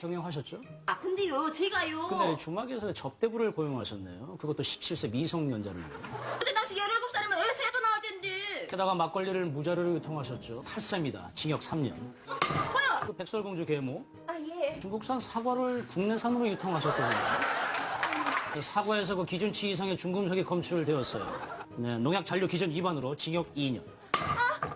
경영하셨죠? 아 근데요 제가요 근데 주막에서 접대부를 고용하셨네요. 그것도 17세 미성년자를요. 근데 당시 17살이면 애 세도 나올 텐데 게다가 막걸리를 무자료로 유통하셨죠. 8세입니다. 징역 3년. 뭐야 그 백설공주 계모 아예 중국산 사과를 국내산으로 유통하셨거든요. 그 사과에서 그 기준치 이상의 중금속이 검출되었어요. 네, 농약 잔류 기준 위반으로 징역 2년.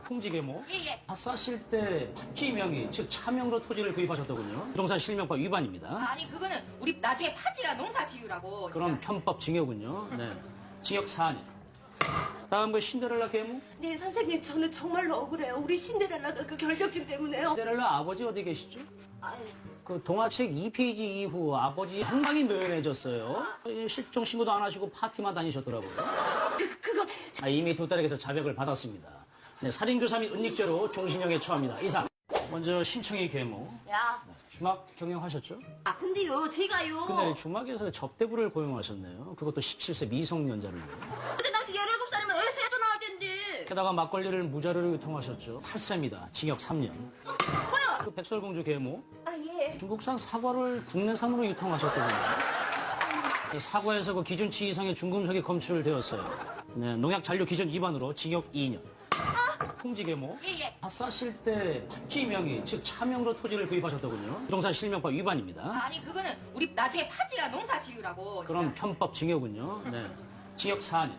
홍지 계모 예예 밭 사실 때 팝지 명의 즉 차명으로 토지를 구입하셨더군요. 부동산 실명법 위반입니다. 아니 그거는 우리 나중에 파지가 농사 지으라고 그럼 편법 징역은요. 네, 징역 4년. 다음 그 신데렐라 계모 네 선생님 저는 정말로 억울해요 우리 신데렐라가 그 결벽증 때문에요 신데렐라 아버지 어디 계시죠? 아유, 그 동화책 2페이지 이후 아버지 한방이 묘연해졌어요. 실종 신고도 안 하시고 파티만 다니셨더라고요. 그, 그거 아, 이미 두 딸에게서 자백을 받았습니다. 네, 살인교사 및 은닉죄로 종신형에 처합니다. 이상. 먼저 심청이 계모. 야 주막 경영하셨죠? 아 근데요 제가요 근데 주막에서 접대부를 고용하셨네요. 그것도 17세 미성년자를요. 근데 당시 17살이면 애 세도 나올 텐데 게다가 막걸리를 무자료로 유통하셨죠. 8세입니다. 징역 3년. 뭐야 그 백설공주 계모 아 예 중국산 사과를 국내산으로 유통하셨거든요. 그 사과에서 그 기준치 이상의 중금속이 검출되었어요. 네, 농약 잔류 기준 위반으로 징역 2년. 홍지 계모 예예 밭 사실 때 팝지 명의 즉 차명으로 토지를 구입하셨더군요. 부동산 실명법 위반입니다. 아니 그거는 우리 나중에 파지가 농사 지으라고 그럼 편법 징역은요. 네, 징역 4년.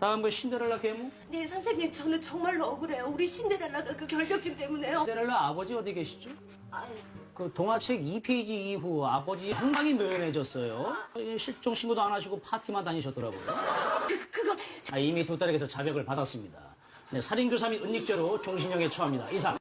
다음 그 신데렐라 계모 네 선생님 저는 정말로 억울해요 우리 신데렐라가 그 결벽증 때문에요 신데렐라 아버지 어디 계시죠? 아유, 그 동화책 2페이지 이후 아버지 한방이 묘연해졌어요. 실종 신고도 안 하시고 파티만 다니셨더라고요. 그, 그거 아, 이미 두 딸에게서 자백을 받았습니다. 네, 살인교사 및 은닉죄로 종신형에 처합니다. 이상.